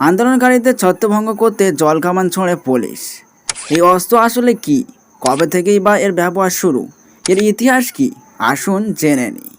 আন্দোলনকারীদের ছত্রভঙ্গ করতে জল কামান ছোঁড়ে পুলিশ। এই অস্ত্র আসলে কি? কবে থেকেই বা এর ব্যবহার শুরু? এর ইতিহাস কি? আসুন জেনে নিই।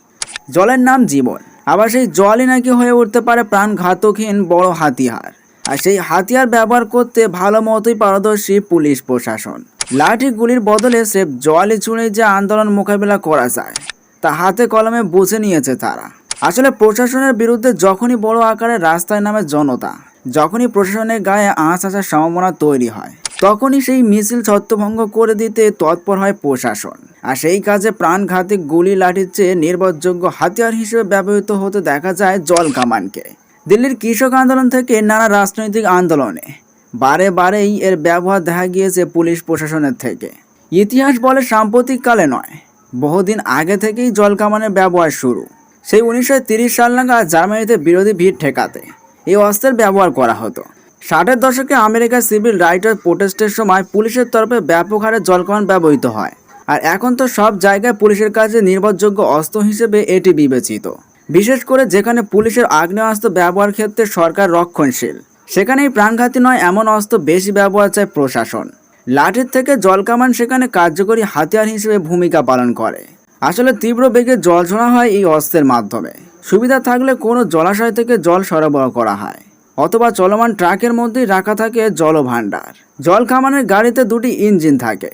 জলের নাম জীবন। আবার সেই জলই নাকি হয়ে উঠতে পারে প্রাণঘাতকহীন বড় হাতিয়ার। আর সেই হাতিয়ার ব্যবহার করতে ভালো মতোই পারদর্শী পুলিশ প্রশাসন। লাঠি গুলির বদলে স্রেফ জলই ছুঁড়ে যে আন্দোলন মোকাবিলা করা যায়, তা হাতে কলমে বুঝে নিয়েছে তারা। আসলে প্রশাসনের বিরুদ্ধে যখনই বড় আকারে রাস্তায় নামে জনতা যখনই প্রশাসনের গায়ে আঁচ আসার সম্ভাবনা তৈরি হয়, তখনই সেই মিছিল ছত্রভঙ্গ করে দিতে তৎপর হয় প্রশাসন। আর সেই কাজে প্রাণঘাতী গুলি লাঠির চেয়ে নির্ভরযোগ্য হাতিয়ার হিসেবে ব্যবহৃত হতে দেখা যায় জল কামানকে। দিল্লির কৃষক আন্দোলন থেকে নানা রাজনৈতিক আন্দোলনে বারে বারেই এর ব্যবহার দেখা গিয়েছে পুলিশ প্রশাসনের থেকে। ইতিহাস বলে সাম্প্রতিককালে নয়, বহুদিন আগে থেকেই জল কামানের ব্যবহার শুরু। সেই উনিশশো সাল নাগাদ জার্মানিতে বিরোধী ভিড় ঠেকাতে। এই অস্ত্রের ব্যবহার করা হতো। ষাটের দশকে আমেরিকার সিভিল রাইটার প্রোটেস্টের সময় পুলিশের তরফে ব্যাপক হারে জলকামান ব্যবহৃত হয়। আর এখন তো সব জায়গায় পুলিশের কাছে নির্ভরযোগ্য অস্ত্র হিসেবে এটি বিবেচিত। বিশেষ করে যেখানে পুলিশের আগ্নেয়াস্ত্র ব্যবহার ক্ষেত্রে সরকার রক্ষণশীল, সেখানেই প্রাণঘাতী নয়, এমন অস্ত্র বেশি ব্যবহার চায় প্রশাসন। লাঠির থেকে জলকামান সেখানে কার্যকরী হাতিয়ার হিসেবে ভূমিকা পালন করে। আসলে তীব্র বেগে জল ছোড়া হয় এই অস্ত্রের মাধ্যমে। সুবিধা থাকলে কোনো জলাশয় থেকে জল সরবরাহ করা হয়, অথবা চলমান ট্রাকের মধ্যেই রাখা থাকে জলভাণ্ডার। জল কামানের গাড়িতে দুটি ইঞ্জিন থাকে,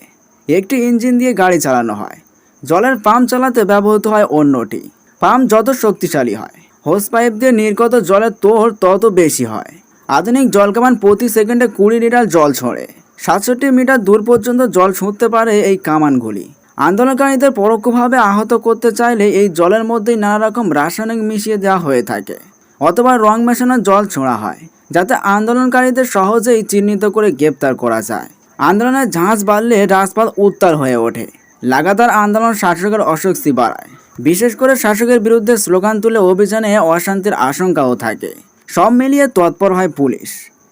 একটি ইঞ্জিন দিয়ে গাড়ি চালানো হয়, জলের পাম্প চালাতে ব্যবহৃত হয় অন্যটি। পাম্প যত শক্তিশালী হয় হোস পাইপ দিয়ে নির্গত জলের তোর তত বেশি হয়। আধুনিক জল কামান প্রতি সেকেন্ডে কুড়ি লিটার জল ছড়ে সাতষট্টি মিটার দূর পর্যন্ত জল ছুঁতে পারে এই কামানগুলি। আন্দোলনকারীদের পরোক্ষভাবে আহত করতে চাইলে এই জলের মধ্যেই নানা রকম রাসায়নিক মিশিয়ে দেওয়া হয়ে থাকে, অথবা রং মেশানো জল ছোঁড়া হয়, যাতে আন্দোলনকারীদের সহজেই চিহ্নিত করে গ্রেপ্তার করা যায়। আন্দোলনের ঝাঁজ বাড়লে রাজপথ উত্তাল হয়ে ওঠে। লাগাতার আন্দোলন শাসকের অস্বস্তি বাড়ায়। বিশেষ করে শাসকের বিরুদ্ধে স্লোগান তুলে অভিযানে অশান্তির আশঙ্কাও থাকে। সব মিলিয়ে তৎপর হয় পুলিশ।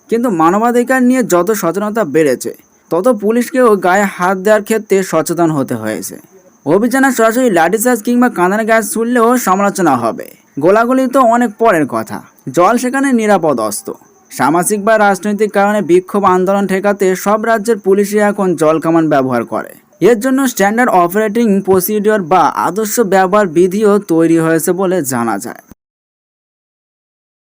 কিন্তু মানবাধিকার নিয়ে যত সচেতনতা বেড়েছে তত পুলিশকেও গায়ে হাত দেওয়ার ক্ষেত্রে সচেতন হতে হয়েছে। অভিযানে সরাসরি লাঠি লাঠিচার্জ কিংবা কাঁদানে গ্যাস ছুড়লেও সমালোচনা হবে। গোলাগুলি তো অনেক পরের কথা। জল সেখানে নিরাপদ অস্ত্র সামাজিক বা রাজনৈতিক কারণে বিক্ষোভ আন্দোলন ঠেকাতে সব রাজ্যের পুলিশই এখন জল কামান ব্যবহার করে। এর জন্য স্ট্যান্ডার্ড অপারেটিং প্রসিডিওর বা আদর্শ ব্যবহার বিধিও তৈরি হয়েছে বলে জানা যায়।